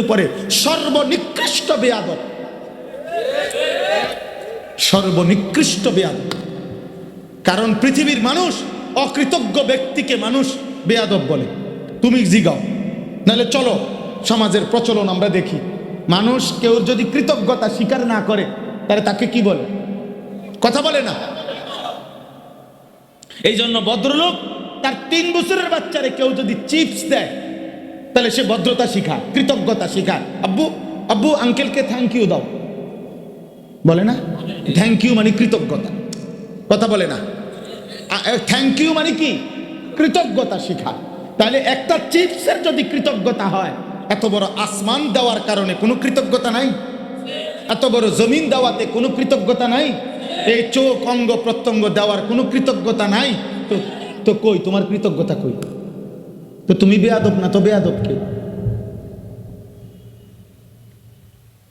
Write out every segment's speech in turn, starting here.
উপরে সর্বনিকৃষ্ট বেয়াদব। সর্বনিকৃষ্ট বেয়াদব। কারণ পৃথিবীর মানুষ অকৃতজ্ঞ ব্যক্তিকে মানুষ বেয়াদব বলে। তুমি জিগাও, নাহলে চলো সমাজের প্রচলন আমরা দেখি। মানুষ কেউ যদি কৃতজ্ঞতা স্বীকার না করে, তাহলে তাকে কি বলে? কথা বলে না। এই জন্য ভদ্রলোক তার তিন বছরের বাচ্চারে কেউ যদি চিপস দেয় তাহলে সে ভদ্রতা শিখা, কৃতজ্ঞতা শিখা। আব্বু আব্বু আঙ্কেলকে থ্যাংক ইউ দাও। বলে না? থ্যাংক ইউ মানে কৃতজ্ঞতা। কথা বলে না। থ্যাংক ইউ মানে কি? কৃতজ্ঞতা শিখা। তাহলে একটা চিপসের যদি কৃতজ্ঞতা হয়, এত বড় আসমান দেওয়ার কারণে কোনো কৃতজ্ঞতা নাই? এত বড় জমিন দেওয়াতে কোনো কৃতজ্ঞতা নাই? এই চোখ, অঙ্গ, প্রত্যঙ্গ দেওয়ার কোনো কৃতজ্ঞতা নাই? তো তো কই, তোমার কৃতজ্ঞতা কই? তো তুমি বেয়াদব না, তো বেয়াদব কে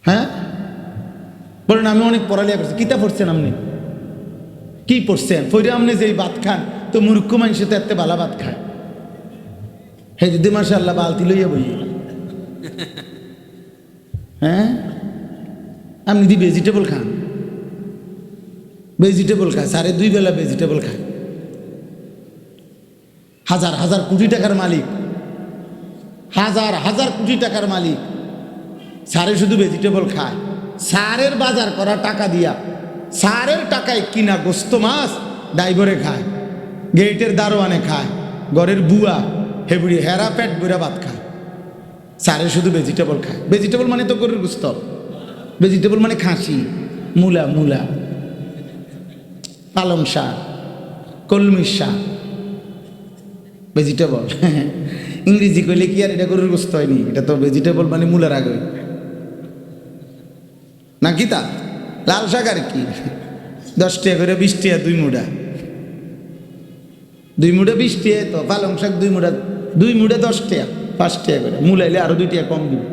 হ্যাঁ? বলেন, আমি অনেক পড়ালেখা করছি। কিতা পড়ছেন আপনি? কি পড়ছেন? ফইরে আপনি যে ভাত খান, তো মূর্খ মানুষ তো এত ভালো ভাত খায়। হে দিদি মাসা আল্লাহ বালতি লইয়া বই হ্যাঁ? আপনি দি ভেজিটেবল খান? ভেজিটেবল খায়, সাড়ে দুই বেলা ভেজিটেবল খায়। হাজার হাজার কোটি টাকার মালিক। হাজার হাজার কোটি টাকার মালিক। সারে শুধু ভেজিটেবল খায়। সারের বাজার করা টাকা দিয়া সারের টাকায় কিনা গোস্ত মাছ ড্রাইভারে খায়। গেটের দারোয়ানে খায়। ঘরের বুয়া হেবুড়ি হেরা পেট বুড়া ভাত খায়। সারে শুধু ভেজিটেবল খায়। ভেজিটেবল মানে তো গরুর গুস্ত। ভেজিটেবল মানে খাসি। মূলা মূলা। পালং শাক। কলমির শাক। ভেজিটেবল ইংরেজি কইলে কি আর এটা গরুর গোস্ত হয়নি? এটা তো ভেজিটেবল মানে মূলার আগে না কি তা? লাল শাক আর কি? দশ টাকা করে বিশ টাকা, দুই মুড়া। দুই মুড়া বিশ টাকা তো, পালং শাক দুই মুড়া দুই মুড়া দশ টাকা, পাঁচ টাকা করে। মূলাইলে আরও দুই টাকা কম দিব।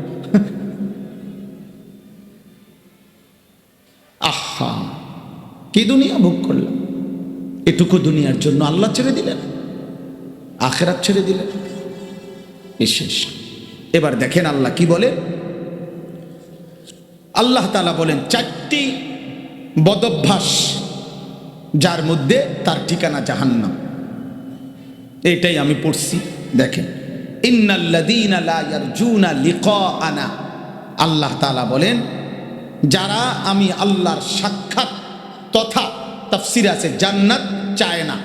আহা, কি দুনিয়া ভোগ করলাম? এটুকু দুনিয়ার জন্য আল্লাহ ছেড়ে দিলেন? আখেরাত ছেড়ে দিলেন এই শেষ এবার দেখেন আল্লাহ কি বলে? আল্লাহ তালা বলেন, চারটি বদভ্যাস যার মধ্যে তার ঠিকানা জাহান্নাম। এটাই আমি পড়ছি, দেখেন। লিকাআনা। আল্লাহ তাআলা বলেন, যারা আমি আল্লাহর সাক্ষাৎ তথা তাফসির জান্নাত চায় না।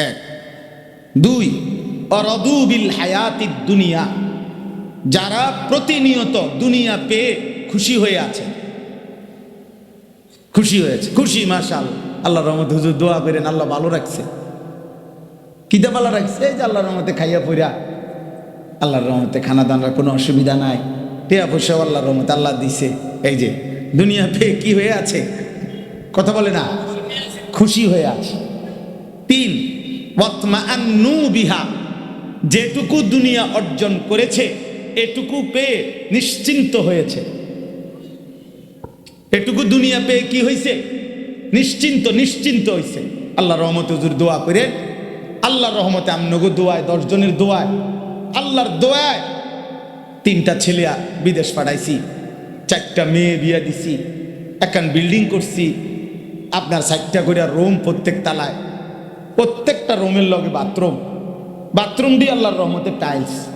এক দুই, অরদু বিল হায়াতিদ দুনিয়া, যারা প্রতিনিয়ত দুনিয়া পেয়ে খুশি হয়ে আছে। খুশি হয়েছে, খুশি মাশাল আল্লাহ রহমত হুজুর দোয়া করেন, আল্লাহ ভালো রাখছে। কিদা ভালো রাখছে যে আল্লাহর রহমতে খাইয়া পইরা। আল্লাহর রহমতে খানা দানার কোনো অসুবিধা নাই। টেয়া পয়সাও আল্লাহর রহমতে আল্লাহ দিছে। এই যে, দুনিয়া পেয়ে কি হয়ে আছে? কথা বলে না? খুশি হয়ে আছে। তিন বিহা, যেটুকু দুনিয়া অর্জন করেছে, এটুকু পেয়ে নিশ্চিন্ত হয়েছে। এটুকু দুনিয়া পেয়ে কি হয়েছে নিশ্চিন্ত নিশ্চিন্ত হয়েছে আল্লাহ রহমত হুজুর দোয়া করে, আল্লাহর রহমতে আমনগো দোয়ায়, দশজনের দোয়ায়, আল্লাহর দোয়ায় তিনটা ছেলে বিদেশ পাঠাইছি, চারটা মেয়ে বিয়া দিছি একান বিল্ডিং করছি, আপনার চারটা করে রুম প্রত্যেক তালায়। প্রত্যেকটা রুমের লগে বাথরুম। বাথরুম দিয়ে আল্লাহর রহমতে টাইলস।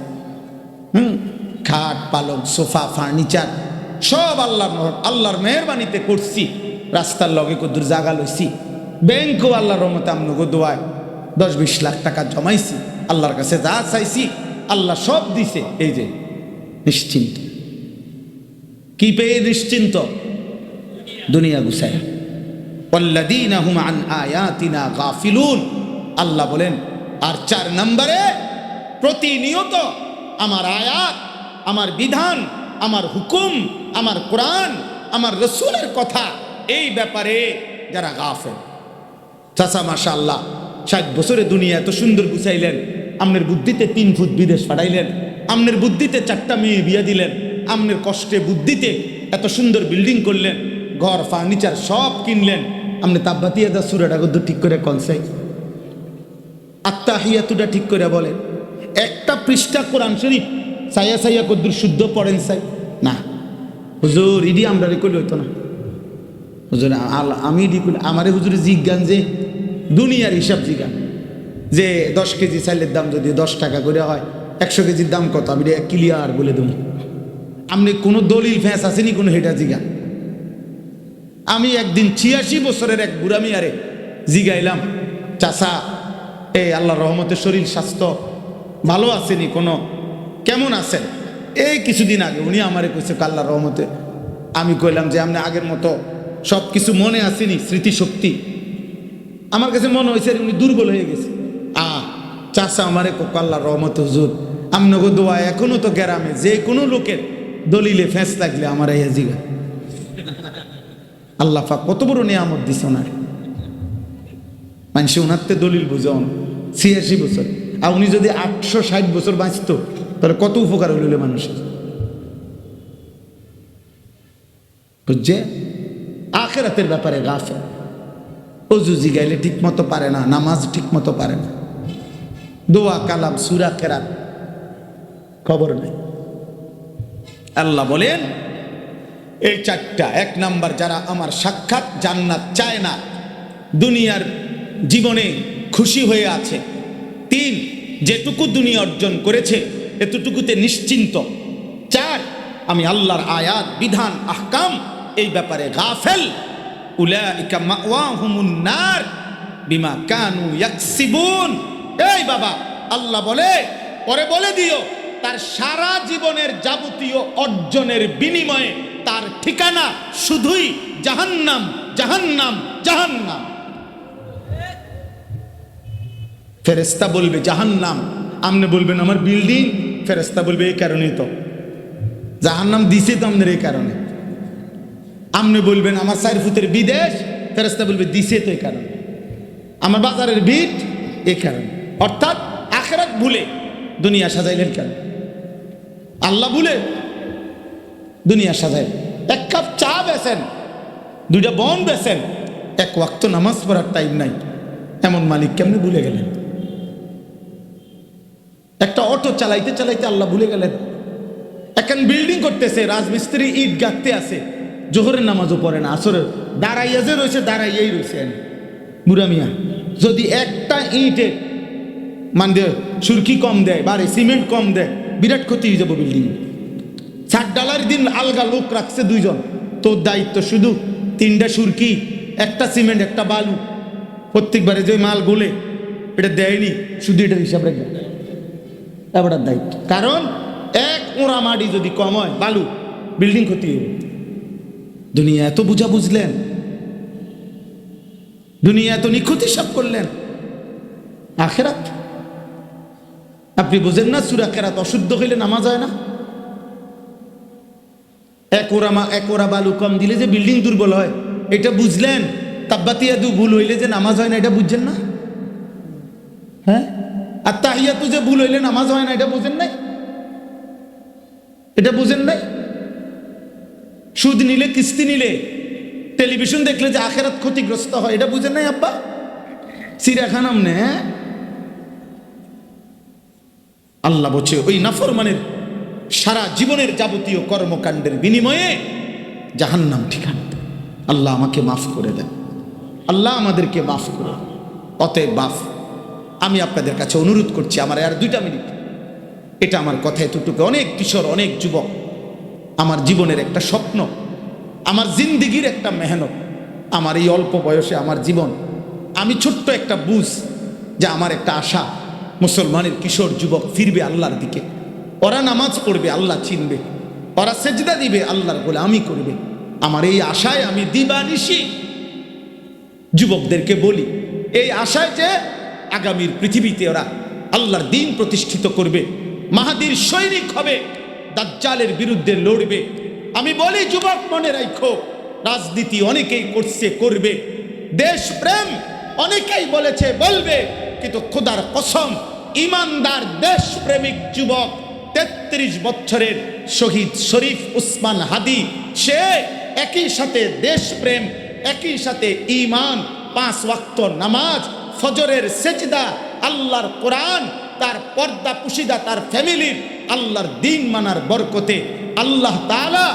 হুম? খাট পালক সোফা, ফার্নিচার, সব আল্লাহর আল্লাহর মেহরবানিতে করছি। রাস্তার লগে কদ্দুর জাগা লইছি। ব্যাংকও আল্লাহর রহমতে আমনগো দোয়ায় দশ বিশ লাখ টাকা জমাইছি। আল্লাহর কাছে যা চাইছি, আল্লাহ সব দিছে। এই যে, নিশ্চিন্ত। কি পেয়ে নিশ্চিন্ত? দুনিয়া গুছায়। আল্লাহ বলেন, আর চার নম্বরে প্রতিনিয়ত আমার আয়াত, আমার বিধান, আমার হুকুম, আমার কোরআন, আমার রসুলের কথা, এই ব্যাপারে যারা গাফেল। চাষা মাসা আল্লাহ ষাট বছরে দুনিয়া এত সুন্দর গুছাইলেন আপনার বুদ্ধিতে তিন ফুট বিদেশ ফাটাইলেন আপনার বুদ্ধিতে চারটা মেয়ে বিয়ে দিলেন আপনার কষ্টে বুদ্ধিতে এত সুন্দর বিল্ডিং করলেন, ঘর, ফার্নিচার সব কিনলেন আমনে তাব্বাতিয়া দা সুরাটা গদ্য ঠিক করে কনসাই আত্মাহিয়াতুটা ঠিক করে বলেন একটা পৃষ্ঠা কোরআন শরীফ সাইয়া সাইয়া কদ্দুর শুদ্ধ পড়েন সাই। না। হুজুর, ইডি আমরা রে করলে হইতো না। হুজুর আমি ইডি করলে আমারে হুজুরে জিজ্ঞান যে, দুনিয়ার হিসাব জিজ্ঞান। যে দশ কেজি চাইলের দাম যদি দশ টাকা করে হয়, একশো কেজির দাম কত? আমি ক্লিয়ার বলে দেবো। আপনি কোনো দলিল ফ্যাঁস আসেনি, কোনো হেটা জিগা আমি একদিন ছিয়াশি বছরের এক বুড়ামি আরে জিগাইলাম চাষা এই আল্লাহ রহমতের শরীর, স্বাস্থ্য ভালো আসেনি কোনো? কেমন আছেন? এই কিছুদিন আগে উনি আমারে কইছে আল্লাহ রহমতে। আমি কইলাম যে আপনি আগের মতো সব কিছু মনে আসেনি স্মৃতিশক্তি। আমার কাছে মনে হয়েছে উনি দুর্বল হয়ে গেছে। আ চাষা আমারে কোক আল্লাহ রহমত হুজুর, আমনগো দোয়া এখনও তো গ্রামে, যে কোনো লোকের দলিলে ফেঁস লাগলে আমার এই জিগা আল্লাহ কত বড় নিয়ামত দিছে ওনার। মানুষে ওনারতে দলিল বুঝান ছিয়াশি বছর। আর উনি যদি আটশো ষাট বছর বাঁচত, তাহলে কত উপকার হইল মানুষের। বুঝছে? আখেরাতের ব্যাপারে গাফে অজু জিগাইলে ঠিক মতো পারে না, নামাজ ঠিক মতো পারে না। দোয়া, কালাম, সুরা, কেরাত। খবর নেই। আল্লাহ বলেন এই চারটা, এক নাম্বার যারা আমার সাক্ষাৎ জান্নাত চায় না, দুনিয়ার জীবনে খুশি হয়ে আছে। তিন, যেটুকু দুনিয়া অর্জন করেছে, এতটুকুতে নিশ্চিন্ত। চার, আমি আল্লাহর আয়াত, বিধান, আহকাম, এই ব্যাপারে গাফেল। বিমা কানু ইয়াকসিবুন। এই বাবা, আল্লাহ বলে, পরে বলে দিও, তার সারা জীবনের যাবতীয় অর্জনের বিনিময়ে তার ঠিকানা শুধুই জাহান্নাম জাহান্নাম জাহান্নাম। ফেরেস্তা বলবে, জাহান্নাম। আপনি বলবেন, আমার বিল্ডিং। ফেরেস্তা বলবে, এই কারণেই তো। জাহান্নাম দিছে তো আমাদের এই কারণে। আপনি বলবেন, আমার চার ফুতের বিদেশ। ফেরেস্তা বলবে, দিছে তো এই কারণে। আমার বাজারের ভিট এই কারণে। অর্থাৎ আখেরাত ভুলে দুনিয়া সাজাইলেন কেন? আল্লাহ ভুলে দুনিয়া সাজাই এক কাপ চা বেছেন দুইটা বন বেছেন এক ওয়াক্ত নামাজ পড়ার টাইম নাই। এমন মালিক কেমনি ভুলে গেলেন? একটা অটো চালাইতে চালাইতে আল্লাহ ভুলে গেলেন। এখন বিল্ডিং করতেছে, রাজমিস্ত্রি ইট গাঁথতে আছে। জোহরের নামাজও পড়ে না, আসরের। দাঁড়াইয়া যে রয়েছে, দাঁড়াইয়াই রয়েছে এনে। বুড়া মিয়া, যদি একটা ইটে মান সুরকি কম দেয়, বাড়ি সিমেন্ট কম দেয়, বিরাট ক্ষতি হয়ে যাব বিল্ডিং ষাট ডলার দিন আলগা লোক রাখছে দুইজন। তোর দায়িত্ব শুধু তিনটা সুরকি, একটা সিমেন্ট, একটা বালু। প্রত্যেকবারে যে মাল গোলে, এটা দেয়নি, শুধু এটার হিসাব রাখবে এবারটার দায়িত্ব। কারণ এক ওঁড়া মাটি যদি কম হয়, বালু, বিল্ডিং ক্ষতি হবে দুনিয়া এত বুঝা বুঝলেন। দুনিয়া এত নিখুঁত হিসাব করলেন। আখেরাত। আপনি বুঝেন না সুরা কেরাত অশুদ্ধ হইলে নামাজ হয় না? এক ওরা মা, এক ওরা বালু কম দিলে যে বিল্ডিং দুর্বল হয়। এটা বুঝলেন? তাব্বাতিয়া দু ভুল হইলে যে নামাজ হয় না, এটা বুঝছেন না? হ্যাঁ? আর তাহিয়াতু যে ভুল হইলে নামাজ হয় না, এটা বুঝেন নাই? এটা বুঝেন নাই? সুদ নিলে, কিস্তি নিলে, টেলিভিশন দেখলে যে আখেরাত ক্ষতিগ্রস্ত হয়, এটা বুঝেন নাই আব্বা? চিড়িয়াখানা আমনে হ্যাঁ? আল্লাহ বলছে, ওই নাফরমানের সারা জীবনের যাবতীয় কর্মকাণ্ডের বিনিময়ে জাহান্নাম ঠিকানা আল্লাহ আমাকে মাফ করে দেন। আল্লাহ আমাদেরকে মাফ করে। অতএব বাফ, আমি আপনাদের কাছে অনুরোধ করছি আমার আর দুইটা মিনিট। এটা আমার কথা এতটুকু। অনেক কিশোর, অনেক যুবক, আমার জীবনের একটা স্বপ্ন, আমার জিন্দিগির একটা মেহনত, আমার এই অল্প বয়সে আমার জীবন। আমি ছোট্ট একটা বুঝ যে আমার একটা আশা, মুসলমানের কিশোর যুবক ফিরবে আল্লাহর দিকে। ওরা নামাজ পড়বে, আল্লাহ চিনবে। ওরা সেজদা দিবে, আল্লাহর বলে আমি করবে। আমার এই আশায় আমি দিবানিশি যুবকদেরকে বলি, এই আশায় যে আগামীর পৃথিবীতে ওরা আল্লাহর দিন প্রতিষ্ঠিত করবে, মাহাদির সৈনিক হবে, দাজ্জালের বিরুদ্ধে লড়বে। আমি বলি, যুবক, মনে রাখো রাজনীতি অনেকেই করছে, করবে। দেশ প্রেম অনেকেই বলেছে, বলবে, কিন্তু খোদার কসম, ইমানদার দেশপ্রেমিক যুবক তেত্রিশ বছরের শহীদ শরীফ উসমান হাদি, সে একই সাথে দেশপ্রেম, একই সাথে ইমান পাঁচ ওয়াক্ত নামাজ, ফজরের সেজদা, আল্লাহর কোরআন, তার পর্দা পুশিদা, তার ফ্যামিলির আল্লাহর দিন মানার বরকতে আল্লাহ তালা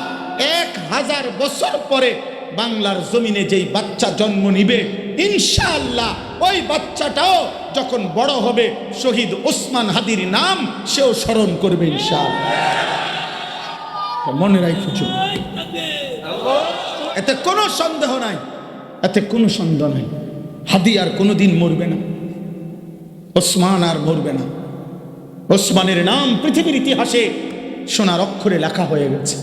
এক হাজার বছর পরে বাংলার জমিনে যেই বাচ্চা জন্ম নিবে, ইনশাআল্লাহ ওই বাচ্চাটাও যখন বড় হবে শহীদ ওসমান হাদির নাম, সেও স্মরণ করবে মনে রাখছো এতে কোনো সন্দেহ নাই। এতে কোনো সন্দেহ নাই। হাদি আর কোনোদিন মরবে না। ওসমান আর মরবে না। ওসমানের নাম পৃথিবীর ইতিহাসে সোনার অক্ষরে লেখা হয়ে গেছে।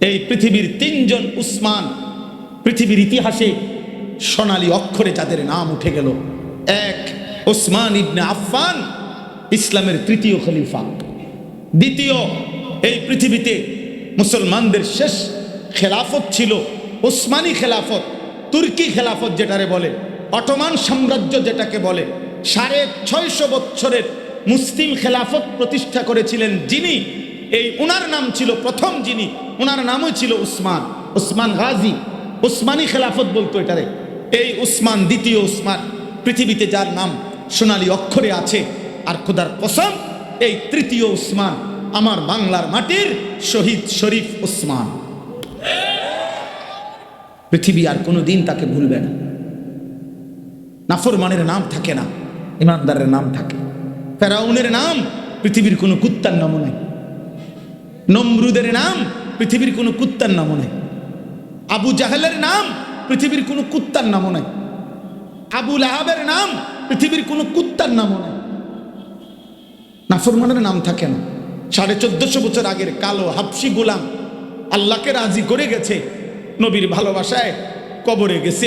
এই পৃথিবীর তিনজন উসমান পৃথিবীর ইতিহাসে সোনালী অক্ষরে যাদের নাম উঠে গেল এক ওসমান ইবনে আফফান, ইসলামের তৃতীয় খলিফা। দ্বিতীয়, এই পৃথিবীতে মুসলমানদের শেষ খেলাফত ছিল ওসমানী খেলাফত, তুর্কি খেলাফত যেটারে বলে, অটোমান সাম্রাজ্য যেটাকে বলে। সাড়ে ছয়শো বৎসরের মুসলিম খেলাফত প্রতিষ্ঠা করেছিলেন যিনি, এই উনার নাম ছিল প্রথম যিনি, উনার নামও ছিল উসমান উসমান গাজী উসমানী খেলাফত বলতো এটারে। এই উসমান দ্বিতীয় উসমান পৃথিবীতে যার নাম সোনালী অক্ষরে আছে আর খোদার কসম, এই তৃতীয় উসমান আমার বাংলার মাটির শহীদ শরীফ উসমান। পৃথিবী আর কোনো দিন তাকে ভুলবে না। নাফরমানের নাম থাকে না, ইমানদারের নাম থাকে। ফেরাউনের নাম পৃথিবীর কোনো কুত্তার নামও নাই। নমরুদের নাম পৃথিবীর কোনো কুত্তার নামও নাই। আবু জাহেলের নাম পৃথিবীর কোনো কুত্তার নামও নাই। আবু আহাবের নাম? পৃথিবীর কোনো কুত্তার নামও নেই। নাফরমানের নাম থাকে না। সাড়ে চোদ্দশো বছর আগের কালো, হাফসি গোলাম আল্লাহকে রাজি করে গেছে। নবীর ভালোবাসায় কবরে গেছে।